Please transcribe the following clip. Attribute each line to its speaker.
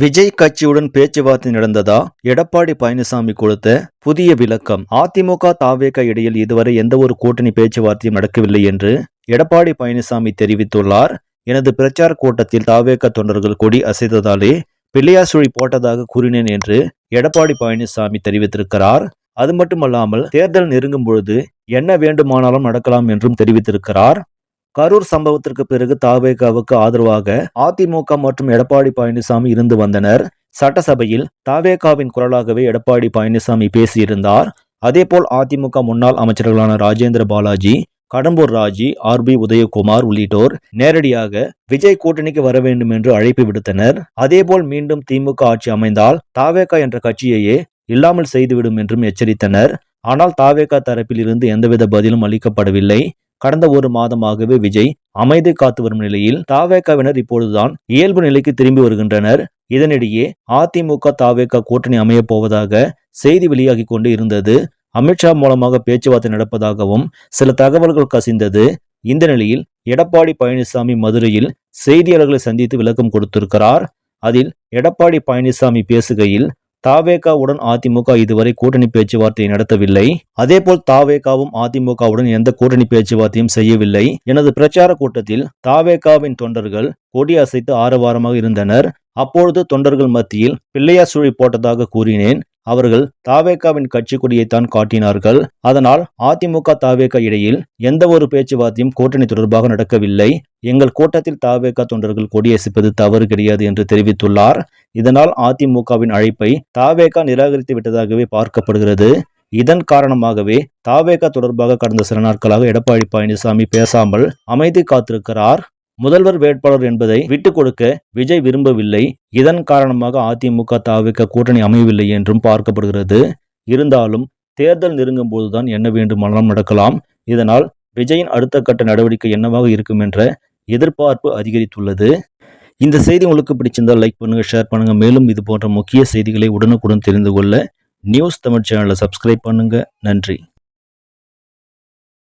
Speaker 1: விஜய் கட்சியுடன் பேச்சுவார்த்தை நடந்ததா எடப்பாடி பழனிசாமி கொடுத்த புதிய விளக்கம் அதிமுக தாவேக இடையில் இதுவரை எந்த ஒரு கூட்டணி பேச்சுவார்த்தையும் நடக்கவில்லை என்று எடப்பாடி பழனிசாமி தெரிவித்துள்ளார் எனது பிரச்சார கூட்டத்தில் தாவேக தொண்டர்கள் கொடி அசைத்ததாலே பிள்ளையாசுழி போட்டதாக கூறினேன் என்று எடப்பாடி பழனிசாமி தெரிவித்திருக்கிறார் அது மட்டுமல்லாமல் தேர்தல் நெருங்கும் பொழுது என்ன வேண்டுமானாலும் நடக்கலாம் என்றும் தெரிவித்திருக்கிறார் கரூர் சம்பவத்திற்கு பிறகு தாவேகாவுக்கு ஆதரவாக அதிமுக மற்றும் எடப்பாடி பழனிசாமி இருந்து வந்தனர் சட்டசபையில் தாவேகாவின் குரலாகவே எடப்பாடி பழனிசாமி பேசியிருந்தார் அதேபோல் அதிமுக முன்னாள் அமைச்சர்களான ராஜேந்திர பாலாஜி கடம்பூர் ராஜி ஆர் பி உதயகுமார் உள்ளிட்டோர் நேரடியாக விஜய் கூட்டணிக்கு வர வேண்டும் என்று அழைப்பு விடுத்தனர் அதேபோல் மீண்டும் திமுக ஆட்சி அமைந்தால் தாவேகா என்ற கட்சியையே இல்லாமல் செய்துவிடும் என்றும் எச்சரித்தனர் ஆனால் தாவேகா தரப்பில் இருந்து எந்தவித பதிலும் அளிக்கப்படவில்லை கடந்த ஒரு மாதமாகவே விஜய் அமைதி காத்து வரும் நிலையில் தாவேக்காவினர் இப்பொழுதுதான் இயல்பு நிலைக்கு திரும்பி வருகின்றனர் இதனிடையே அதிமுக தாவேக்கா கூட்டணி அமையப் போவதாக செய்தி வெளியாகி கொண்டு இருந்தது அமித்ஷா மூலமாக பேச்சுவார்த்தை நடப்பதாகவும் சில தகவல்கள் கசிந்தது இந்த நிலையில் எடப்பாடி பழனிசாமி மதுரையில் செய்தியாளர்களை சந்தித்து விளக்கம் கொடுத்திருக்கிறார் அதில் எடப்பாடி பழனிசாமி பேசுகையில் தாவேகாவுடன் அதிமுக இதுவரை கூட்டணி பேச்சுவார்த்தையை நடத்தவில்லை அதேபோல் தாவேகாவும் அதிமுகவுடன் எந்த கூட்டணி பேச்சுவார்த்தையும் செய்யவில்லை எனது பிரச்சார கூட்டத்தில் தாவேகாவின் தொண்டர்கள் கொடி அசைத்து ஆரவாரமாக இருந்தனர் அப்பொழுது தொண்டர்கள் மத்தியில் பிள்ளையார் சுழி போட்டதாக கூறினேன் அவர்கள் தாவேக்காவின் கட்சி கொடியைத்தான் காட்டினார்கள் அதனால் அதிமுக தாவேக்கா இடையில் எந்த ஒரு பேச்சுவார்த்தையும் கூட்டணி தொடர்பாக நடக்கவில்லை எங்கள் கூட்டத்தில் தாவேக்கா தொண்டர்கள் கொடியசிப்பது தவறு கிடையாது என்று தெரிவித்துள்ளார் இதனால் அதிமுகவின் அழைப்பை தாவேக்கா நிராகரித்து விட்டதாகவே பார்க்கப்படுகிறது இதன் காரணமாகவே தாவேகா தொடர்பாக கடந்த சில நாட்களாக எடப்பாடி பழனிசாமி பேசாமல் அமைதி காத்திருக்கிறார் முதல்வர் வேட்பாளர் என்பதை விட்டுக் கொடுக்க விஜய் விரும்பவில்லை இதன் காரணமாக அதிமுக தாவிக்க கூட்டணி அமையவில்லை என்றும் பார்க்கப்படுகிறது இருந்தாலும் தேர்தல் நெருங்கும் போதுதான் என்ன வேண்டுமானாலும் நடக்கலாம் இதனால் விஜயின் அடுத்த கட்ட நடவடிக்கை என்னவாக இருக்கும் என்ற எதிர்பார்ப்பு அதிகரித்துள்ளது
Speaker 2: இந்த செய்தி உங்களுக்கு பிடிச்சிருந்தால் லைக் பண்ணுங்கள் ஷேர் பண்ணுங்கள் மேலும் இது போன்ற முக்கிய செய்திகளை உடனுக்குடன் தெரிந்து கொள்ள நியூஸ் தமிழ் சேனலை சப்ஸ்கிரைப் பண்ணுங்கள் நன்றி